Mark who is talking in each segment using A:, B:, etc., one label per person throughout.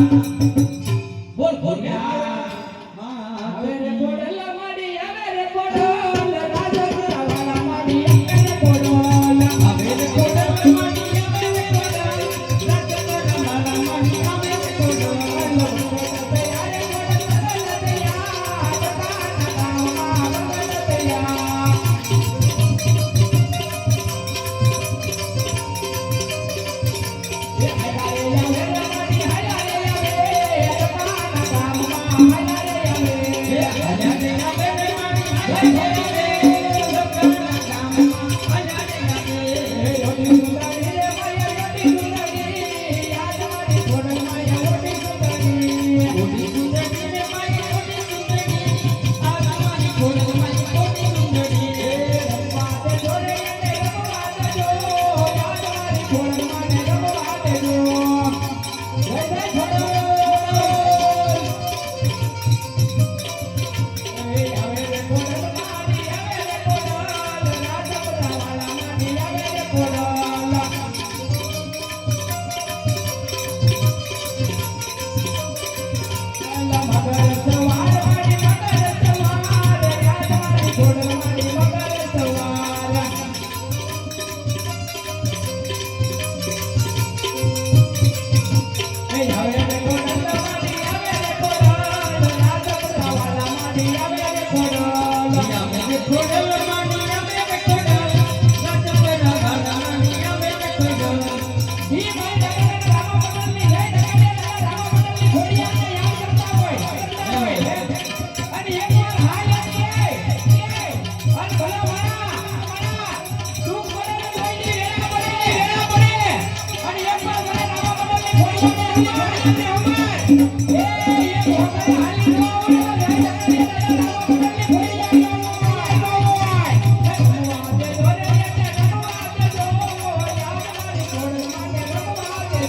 A: Thank you.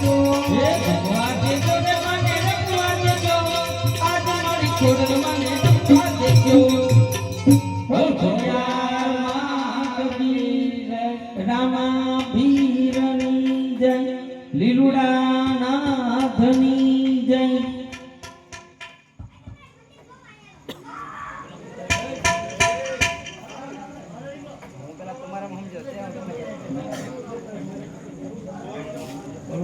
A: દેજો હે ભગવાન દેજો ને મને રખવા દેજો આજ રામા ભીરની જય લીલુડા નાથની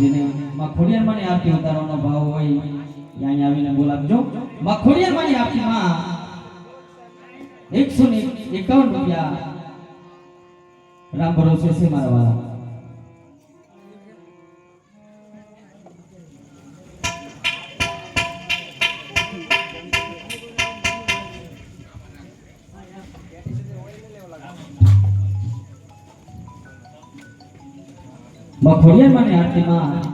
A: જેને માં માની આરતી ઉતારવાનો ભાવ હોય અહીંયા આવીને બોલાવજો માખોડિયા ખોડિયાર માની આરતીમાં એકસો ને એકાવન રૂપિયા રામ ભરોસે છે મારા વાળા મખોડિયામાં આરતીમાં